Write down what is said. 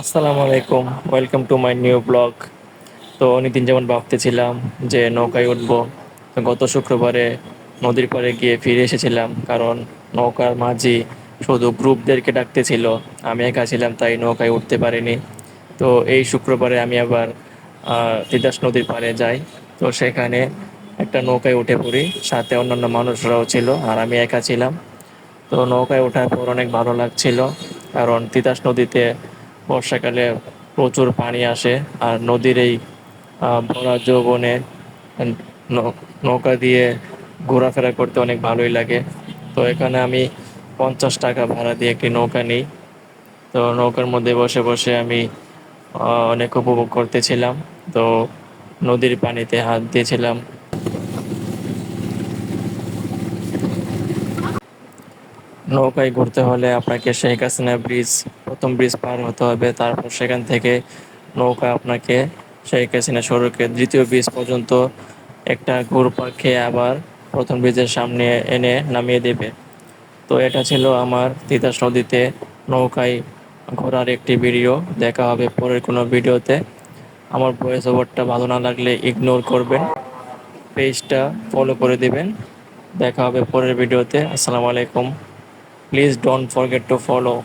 আসসালামু আলাইকুম। Welcome to my new blog তো অনেকদিন যেমন ভাবতেছিলাম যে নৌকায় উঠবো গত শুক্রবারে নদীর পাড়ে গিয়ে ফিরে এসেছিলাম কারণ নৌকার মাঝি শুধু গ্রুপদেরকে ডাকতেছিল, আমি একা ছিলাম তাই নৌকায় উঠতে পারিনি। তো এই শুক্রবারে আমি আবার তিতাস নদীর পাড়ে যাই। তো সেখানে একটা নৌকায় উঠে পড়ি, সাথে অন্যান্য মানুষরাও ছিল আর আমি একা ছিলাম। তো নৌকায় ওঠার পর অনেক ভালো লাগছিল। কারণ তিতাস নদীতে বর্ষাকালে প্রচুর পানি আসে আর নদীর এই ভরা যৌবনে নৌকা দিয়ে ঘোরাফেরা করতে অনেক ভালোই লাগে। তো এখানে আমি পঞ্চাশ টাকা ভাড়া দিয়ে একটি নৌকা নিই। তো নৌকার মধ্যে বসে বসে আমি অনেক উপভোগ করতেছিলাম। তো নদীর পানিতে হাত দিয়েছিলাম। নৌকায় ঘুরতে হলে আপনাকে শেখ হাসিনা ব্রিজ, প্রথম ব্রিজ পার হতে হবে। তারপর সেখান থেকে নৌকা আপনাকে শেখ হাসিনা সড়কের দ্বিতীয় ব্রিজ পর্যন্ত একটা ঘুরপাক খেয়ে আবার প্রথম ব্রিজের সামনে এনে নামিয়ে দেবে। তো এটা ছিল আমার তিতাস নদীতে নৌকায় ঘোরার একটি ভিডিও। দেখা হবে পরের কোনো ভিডিওতে। আমার ভয়েস ওভারটা ভালো না লাগলে ইগনোর করবেন। পেজটা ফলো করে দেবেন। দেখা হবে পরের ভিডিওতে। আসসালামু আলাইকুম। Please don't forget to follow.